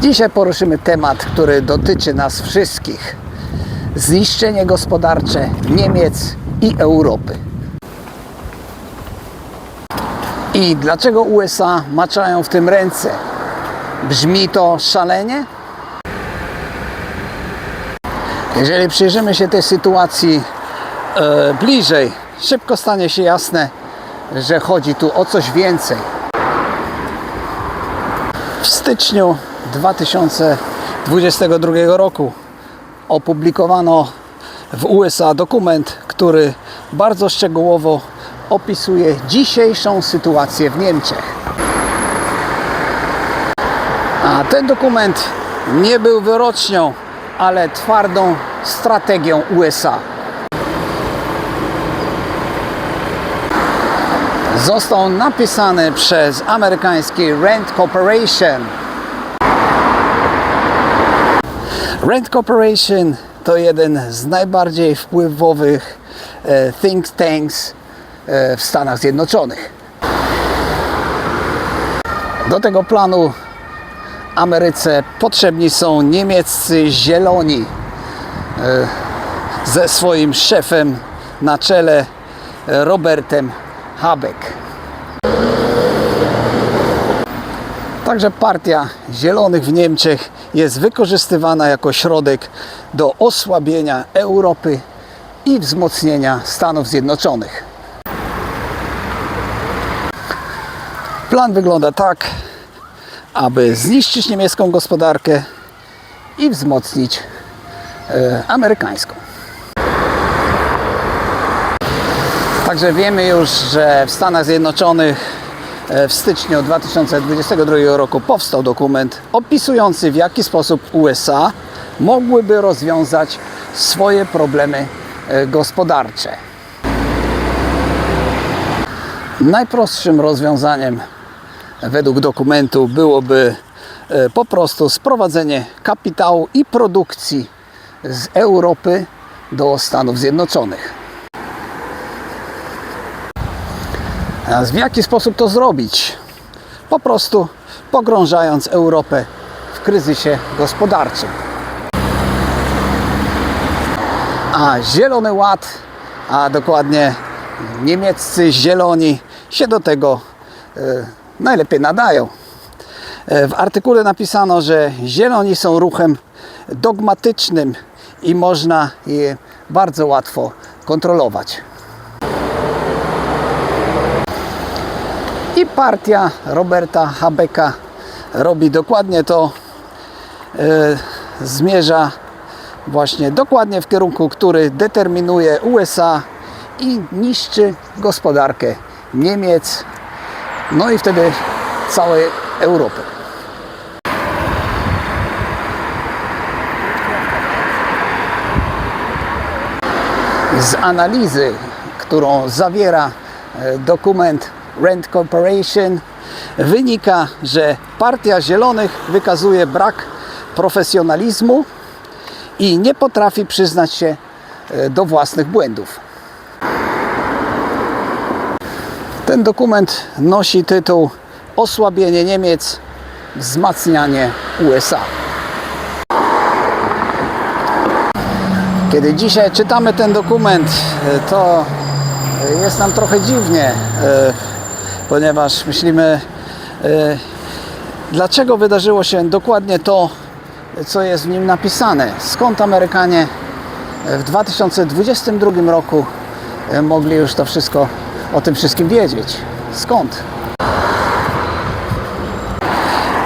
Dzisiaj poruszymy temat, który dotyczy nas wszystkich. Zniszczenie gospodarcze Niemiec i Europy. I dlaczego USA maczają w tym ręce? Brzmi to szalenie? Jeżeli przyjrzymy się tej sytuacji e, bliżej, szybko stanie się jasne, że chodzi tu o coś więcej. W styczniu 2022 roku opublikowano w USA dokument, który bardzo szczegółowo opisuje dzisiejszą sytuację w Niemczech. A ten dokument nie był wyrocznią, ale twardą strategią USA. Został napisany przez amerykański Rand Corporation. Rand Corporation to jeden z najbardziej wpływowych e, think tanks e, w Stanach Zjednoczonych. Do tego planu Ameryce potrzebni są niemieccy zieloni e, ze swoim szefem na czele Robertem Habeck. Także partia Zielonych w Niemczech jest wykorzystywana jako środek do osłabienia Europy i wzmocnienia Stanów Zjednoczonych. Plan wygląda tak, aby zniszczyć niemiecką gospodarkę i wzmocnić e, amerykańską. Także wiemy już, że w Stanach Zjednoczonych w styczniu 2022 roku powstał dokument opisujący w jaki sposób USA mogłyby rozwiązać swoje problemy e, gospodarcze. Najprostszym rozwiązaniem według dokumentu byłoby e, po prostu sprowadzenie kapitału i produkcji z Europy do Stanów Zjednoczonych. W jaki sposób to zrobić? Po prostu pogrążając Europę w kryzysie gospodarczym. A Zielony Ład, a dokładnie niemieccy zieloni się do tego e, najlepiej nadają. E, W artykule napisano, że zieloni są ruchem dogmatycznym i można je bardzo łatwo kontrolować. I partia Roberta Habecka robi dokładnie to, e, zmierza właśnie dokładnie w kierunku, który determinuje USA i niszczy gospodarkę Niemiec, no i wtedy całej Europy. Z analizy, którą zawiera e, dokument Rand Corporation, wynika, że Partia Zielonych wykazuje brak profesjonalizmu i nie potrafi przyznać się e, do własnych błędów. Ten dokument nosi tytuł Osłabienie Niemiec, wzmacnianie USA. Kiedy dzisiaj czytamy ten dokument, e, to e, jest nam trochę dziwnie, ponieważ myślimy, e, dlaczego wydarzyło się dokładnie to, co jest w nim napisane. Skąd Amerykanie w 2022 roku e, mogli już to wszystko o tym wszystkim wiedzieć? Skąd?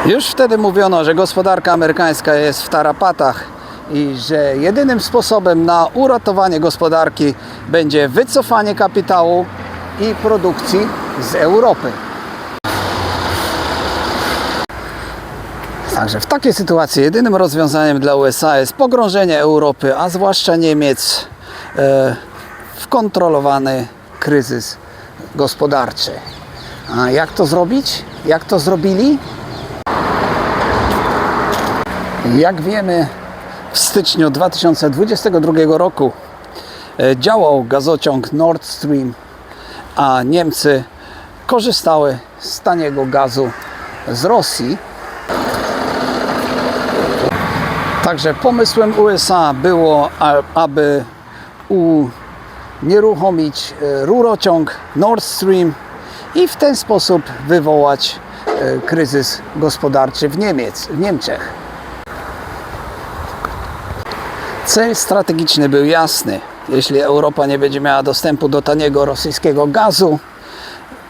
Już wtedy mówiono, że gospodarka amerykańska jest w tarapatach i że jedynym sposobem na uratowanie gospodarki będzie wycofanie kapitału i produkcji z Europy. Także w takiej sytuacji jedynym rozwiązaniem dla USA jest pogrążenie Europy, a zwłaszcza Niemiec, e, w kontrolowany kryzys gospodarczy. A jak to zrobić? Jak to zrobili? Jak wiemy, w styczniu 2022 roku e, działał gazociąg Nord Stream, a Niemcy korzystały z taniego gazu z Rosji. Także pomysłem USA było, aby unieruchomić e, rurociąg Nord Stream i w ten sposób wywołać e, kryzys gospodarczy w, Niemiec, w Niemczech. Cel strategiczny był jasny. Jeśli Europa nie będzie miała dostępu do taniego rosyjskiego gazu,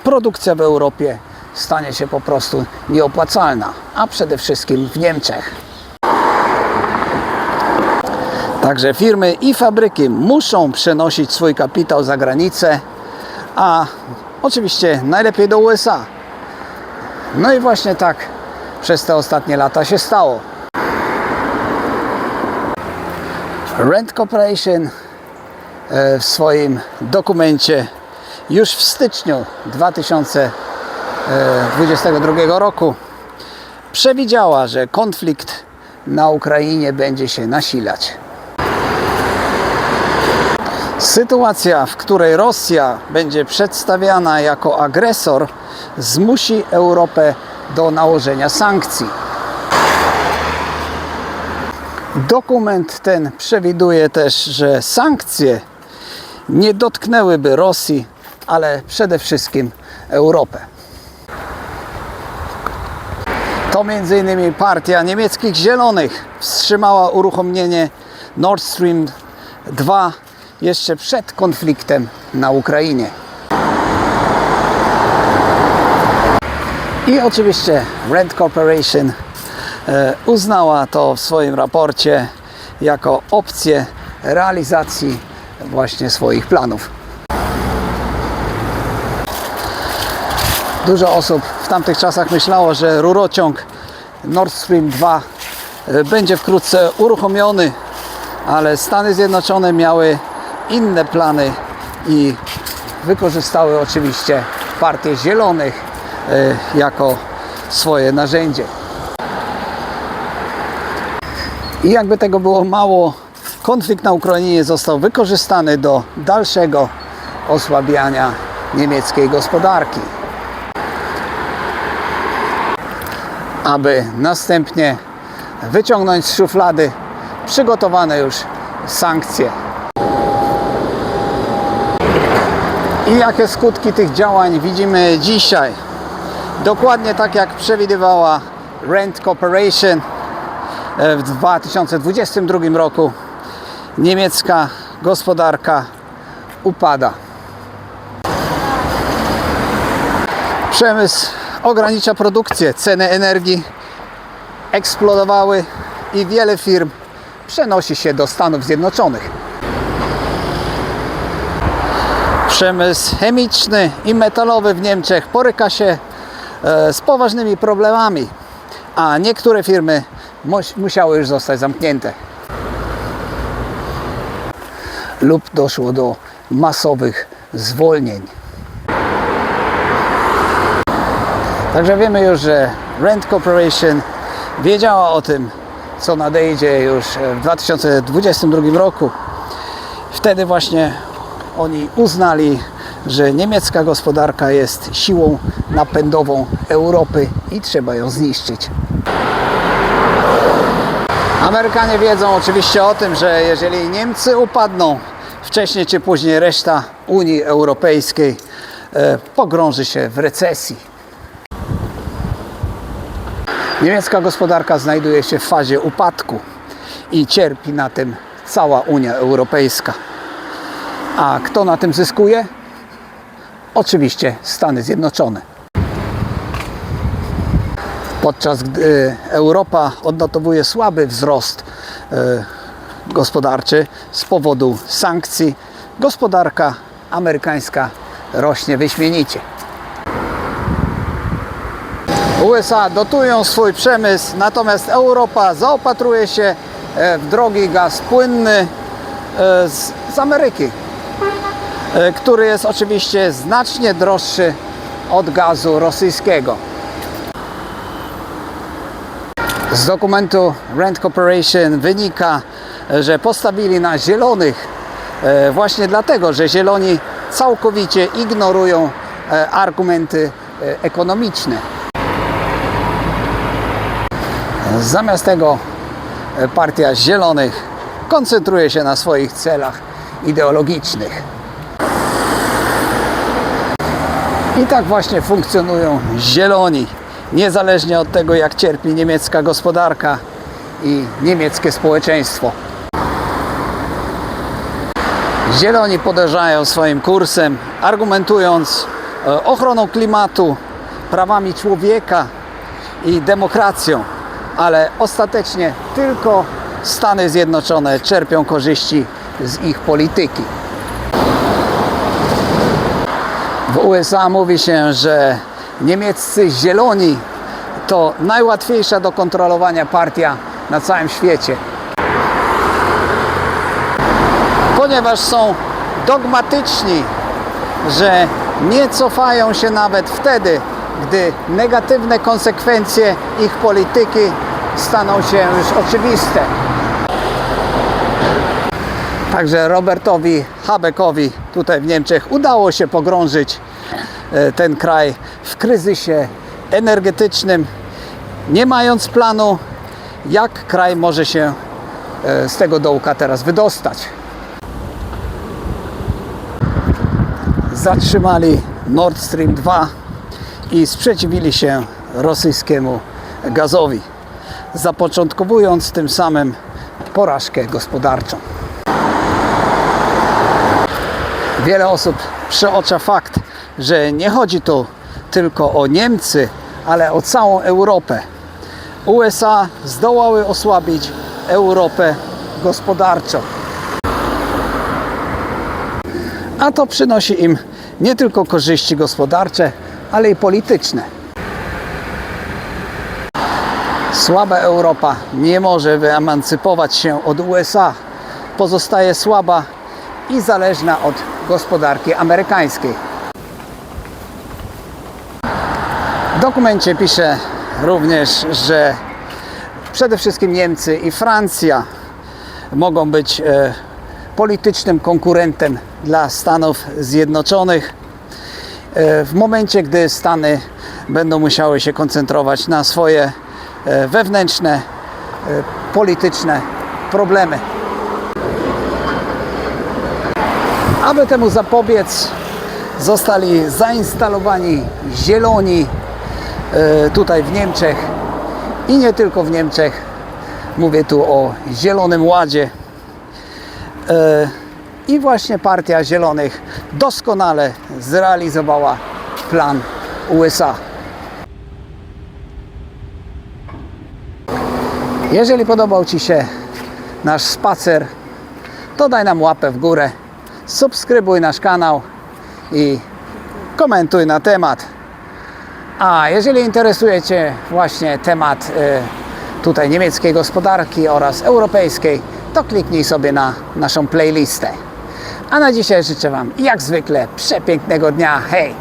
produkcja w Europie stanie się po prostu nieopłacalna, a przede wszystkim w Niemczech. Także firmy i fabryki muszą przenosić swój kapitał za granicę, a oczywiście najlepiej do USA. No i właśnie tak przez te ostatnie lata się stało. Rent Corporation e, w swoim dokumencie już w styczniu 2022 roku przewidziała, że konflikt na Ukrainie będzie się nasilać. Sytuacja, w której Rosja będzie przedstawiana jako agresor, zmusi Europę do nałożenia sankcji. Dokument ten przewiduje też, że sankcje nie dotknęłyby Rosji, ale przede wszystkim Europę. To m.in. partia niemieckich Zielonych wstrzymała uruchomienie Nord Stream 2 jeszcze przed konfliktem na Ukrainie. I oczywiście Rent Corporation e, uznała to w swoim raporcie jako opcję realizacji właśnie swoich planów. Dużo osób w tamtych czasach myślało, że rurociąg Nord Stream 2 e, będzie wkrótce uruchomiony, ale Stany Zjednoczone miały inne plany i wykorzystały oczywiście Partię Zielonych e, jako swoje narzędzie. I jakby tego było mało, konflikt na Ukrainie został wykorzystany do dalszego osłabiania niemieckiej gospodarki. Aby następnie wyciągnąć z szuflady przygotowane już sankcje. I jakie skutki tych działań widzimy dzisiaj? Dokładnie tak jak przewidywała Rent Corporation e, w 2022 roku niemiecka gospodarka upada. Przemysł ogranicza produkcję, ceny energii eksplodowały i wiele firm przenosi się do Stanów Zjednoczonych. Przemysł chemiczny i metalowy w Niemczech boryka się e, z poważnymi problemami, a niektóre firmy mus- musiały już zostać zamknięte. Lub doszło do masowych zwolnień. Także wiemy już, że Rent Corporation wiedziała o tym, co nadejdzie już w 2022 roku. Wtedy właśnie oni uznali, że niemiecka gospodarka jest siłą napędową Europy i trzeba ją zniszczyć. Amerykanie wiedzą oczywiście o tym, że jeżeli Niemcy upadną, wcześniej czy później reszta Unii Europejskiej e, pogrąży się w recesji. Niemiecka gospodarka znajduje się w fazie upadku i cierpi na tym cała Unia Europejska. A kto na tym zyskuje? Oczywiście Stany Zjednoczone. Podczas gdy Europa odnotowuje słaby wzrost e, gospodarczy z powodu sankcji, gospodarka amerykańska rośnie wyśmienicie. USA dotują swój przemysł, natomiast Europa zaopatruje się e, w drogi gaz płynny e, z, z Ameryki, e, który jest oczywiście znacznie droższy od gazu rosyjskiego. Z dokumentu Rent Corporation wynika, że postawili na zielonych właśnie dlatego, że zieloni całkowicie ignorują argumenty ekonomiczne. Zamiast tego e, Partia Zielonych koncentruje się na swoich celach ideologicznych. I tak właśnie funkcjonują zieloni, niezależnie od tego, jak cierpi niemiecka gospodarka i niemieckie społeczeństwo. Zieloni podążają swoim kursem, argumentując e, ochroną klimatu, prawami człowieka i demokracją, ale ostatecznie tylko Stany Zjednoczone czerpią korzyści z ich polityki. W USA mówi się, że niemieccy zieloni to najłatwiejsza do kontrolowania partia na całym świecie. Ponieważ są dogmatyczni, że nie cofają się nawet wtedy, gdy negatywne konsekwencje ich polityki staną się już oczywiste. Także Robertowi Habeckowi tutaj w Niemczech udało się pogrążyć e, ten kraj w kryzysie energetycznym, nie mając planu, jak kraj może się e, z tego dołka teraz wydostać. Zatrzymali Nord Stream 2 i sprzeciwili się rosyjskiemu gazowi, zapoczątkowując tym samym porażkę gospodarczą. Wiele osób przeocza fakt, że nie chodzi tu tylko o Niemcy, ale o całą Europę. USA zdołały osłabić Europę gospodarczo. A to przynosi im nie tylko korzyści gospodarcze, ale i polityczne. Słaba Europa nie może wyemancypować się od USA. Pozostaje słaba i zależna od gospodarki amerykańskiej. W dokumencie pisze również, że przede wszystkim Niemcy i Francja mogą być e, politycznym konkurentem dla Stanów Zjednoczonych w momencie, gdy Stany będą musiały się koncentrować na swoje e, wewnętrzne, e, polityczne problemy. Aby temu zapobiec, zostali zainstalowani zieloni e, tutaj w Niemczech i nie tylko w Niemczech. Mówię tu o Zielonym Ładzie. I właśnie Partia Zielonych doskonale zrealizowała plan USA. Jeżeli podobał Ci się nasz spacer, to daj nam łapę w górę, subskrybuj nasz kanał i komentuj na temat. A jeżeli interesuje Cię właśnie temat e, tutaj niemieckiej gospodarki oraz europejskiej, to kliknij sobie na naszą playlistę. A na dzisiaj życzę Wam jak zwykle przepięknego dnia. Hej!